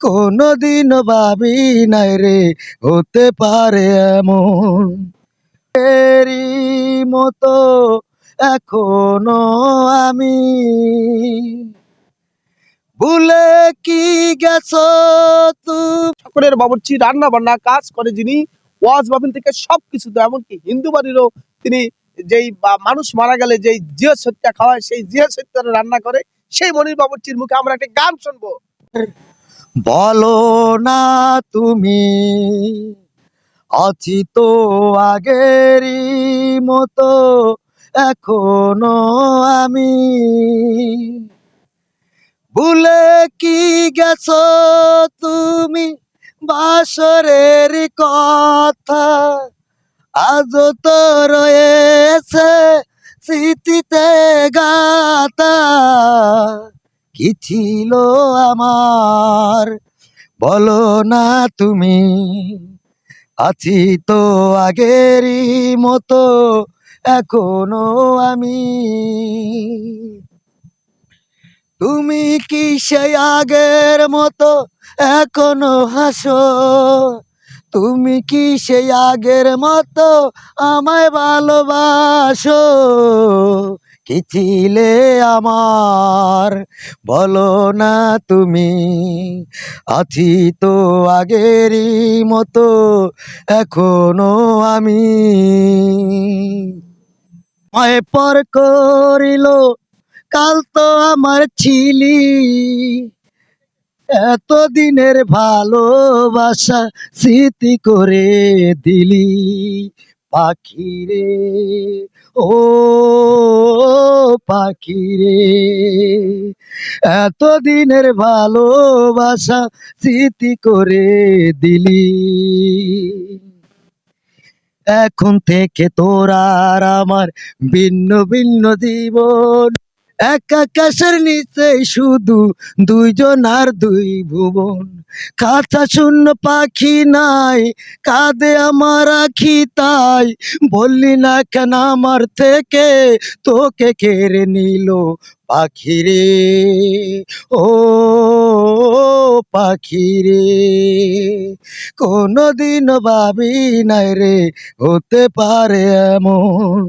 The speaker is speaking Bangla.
কোনদিন ভাবি নাই রে, হতে পারে এমন। এরই মতো এখনও আমি। ভুলে কি গেছ ঠাকুরের বাবুর্চি রান্না বান্না কাজ করে যিনি ওয়াজ বাবিন থেকে সবকিছু তো এমনকি হিন্দু বাড়িরও তিনি যেই মানুষ মারা গেলে যেই জিয়া সত্যা খাওয়ায়, সেই জিয়া সত্যা রান্না করে সেই মনির বাবুর্চির মুখে আমরা একটা গান শুনব। বলো না তুমি আছি তো মতো এখনও আমি। ভুলে কি গেছো তুমি বাসরের কথা? আজ তো রয়েছে স্মৃতিতে গাতা কি ছিল আমার? বলো না তুমি। আছি তো আগেরই মতো, এখনও আমি। তুমি কি সেই আগের মতো, এখনও হাসো? তুমি কি সেই আগের মতো আমায় ভালোবাসো? কি ছিলে আমার। বলো না তুমি, আছি তো আগেরই মতো, এখনও আমি। মায় পর করিল, কাল তো আমার ছিলি। এতদিনের ভালোবাসা স্মৃতি করে দিলি পাখি রে ও পাখি রে। এতদিনের ভালোবাসা স্মৃতি করে দিলি। এখন থেকে তোর আর আমার ভিন্ন ভিন্ন জীবন। এক আকাশের নিচে শুধু দুইজন আর দুই ভুবন। খাঁচা শূন্য পাখি নাই কাঁদে আমার আখি তাই। বললি না কেন আমার থেকে তোকে কেড়ে নিল পাখি রে? ও পাখি রে কোনোদিন ভাবি নাই রে, হতে পারে এমন